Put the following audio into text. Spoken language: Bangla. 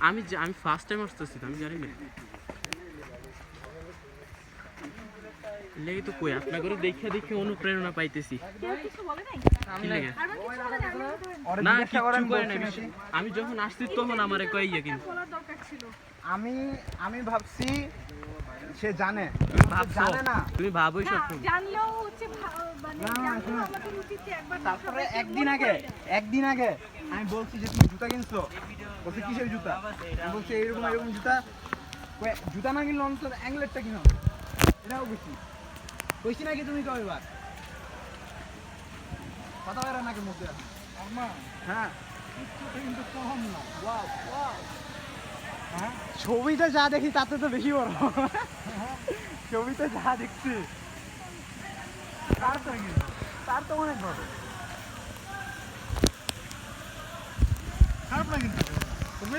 আমি যে- আমি ফার্স্ট টাইম আসতেছি আমি জানি না। লেগে তো কই আপনার করে দেখে দেখে অনুপ্রেরণা পাইতেছি। কিছু কিছু না করেন করে নাকি? আমি যখন আসছি তখন আমারে কইয়া কিন্তু। বলার আমি আমি ভাবছি সে জানে। তুমি জানে না। তুমি ভাবোই না সব জানলেও হচ্ছে মানে না, তারপরে একদিন আগে একদিন আগে। আমি বলছি যে তুমি জুতা কিনছো? বলছি কিসের জুতা? আমি বলছি এরকম এরকম জুতা। জুতা না কিনলে অন্তত অ্যাংলেটটা কিনো? এটাও বেশি কইছি নাকি তুমি কয়বার কথা বেরো নাকি মুখে হ্যাঁ। কিন্তু কম না। ওয়াও ওয়াও হ্যাঁ? ছবিতে যা দেখি তাতে তো বেশি বড়। ছবিতে যা দেখছি। তার তো তার তো অনেক বড়। 这么一个怎么